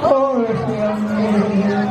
for him.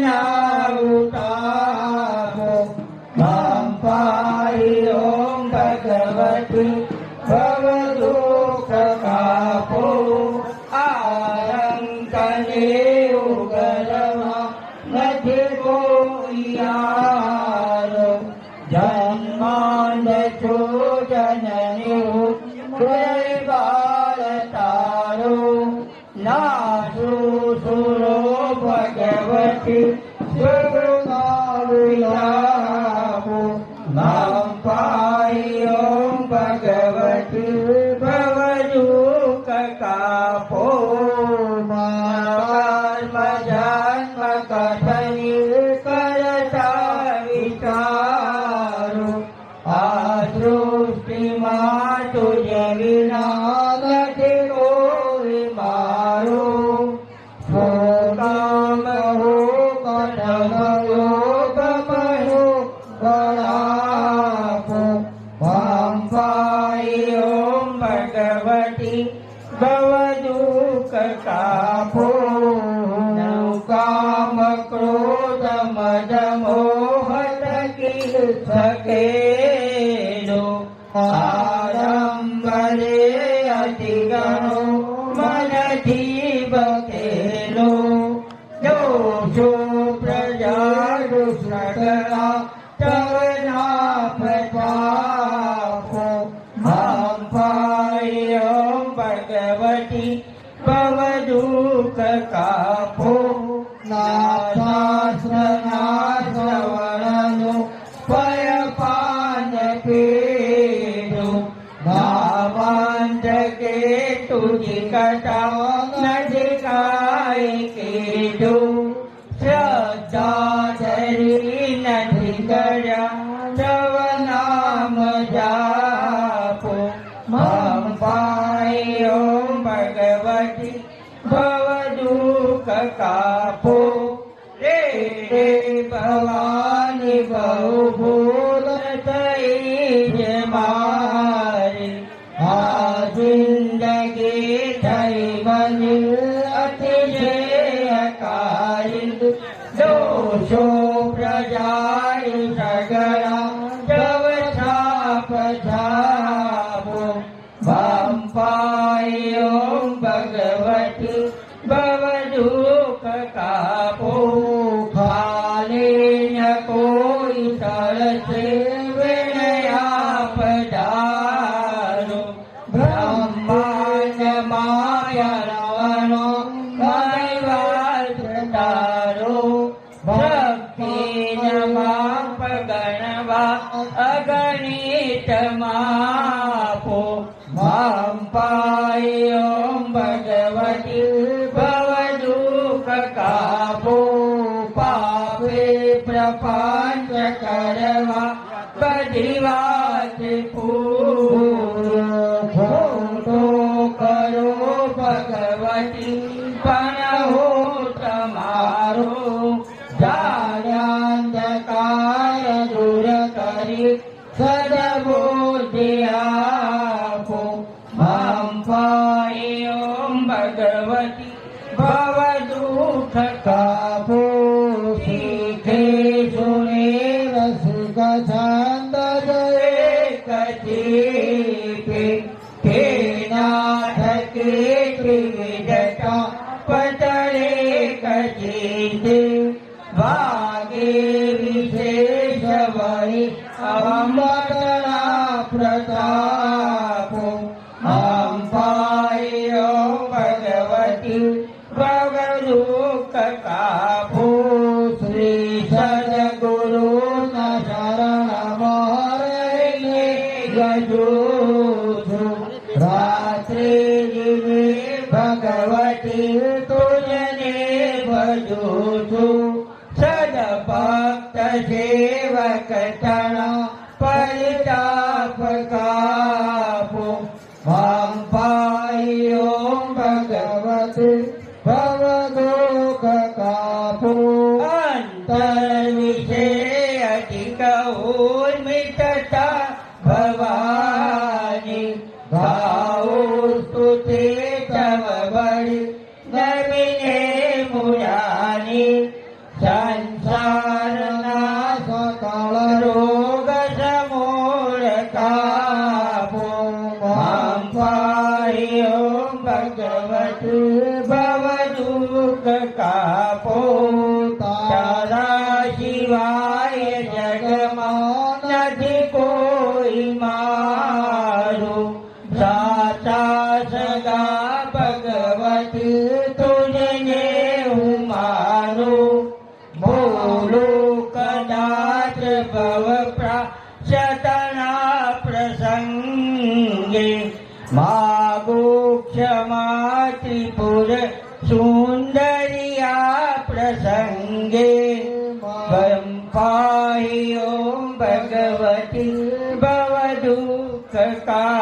ನಾವು ತಾ મોહત કીર્થ કે तुझ कटाओ नजर काय के डो પાપે પ્રપંચ કરવા બધી વાત जो सद भक्त सेवक तणा ગંગે વયમ પાહી ઓમ ભગવતી ભવદુઃખ કાપો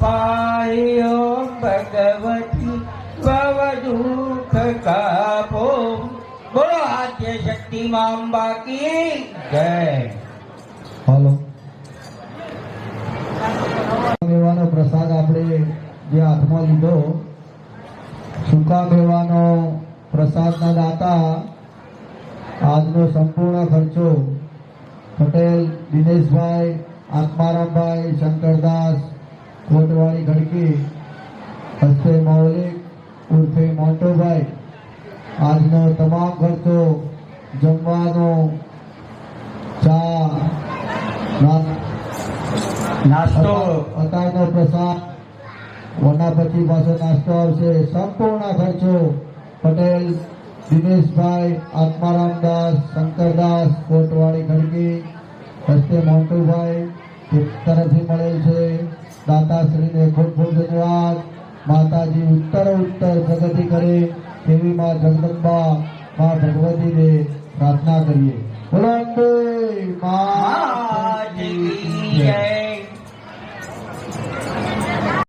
પાયો ભગવતી ભવ દુઃખ કાપો બોલો આદ્ય શક્તિ માં બાકી જય હાલો. મેવાનો પ્રસાદ આપણે જે હાથમાં લીધો સુકા મેવાનો પ્રસાદના દાતા, આજનો સંપૂર્ણ ખર્ચો, પટેલ, દિનેશભાઈ, આત્મારામભાઈ, શંકરદાસ કોટવાળી ઘડકી હસ્તે મૌલિક ઉર્ફે મોન્ટોભાઈ. આજનો તમામ ખર્ચો જમવાનો ચા નાસ્તો અત્યારનો પ્રસાદ વના પછી પાછો નાસ્તો આવશે. સંપૂર્ણ ખર્ચો પટેલ દિનેશભાઈ આત્મારામદાસ શંકરદાસ કોટવાડી ખડકી હસ્તે મોન્ટુભાઈ તરફથી મળેલ છે. દાતાશ્રીને ખૂબ ખૂબ ધન્યવાદ. માતાજી ઉત્તર ઉત્તર પ્રગતિ કરે તેવી માં જગદંબા, માં ભગવતીને પ્રાર્થના કરીએ. બોલો અંબે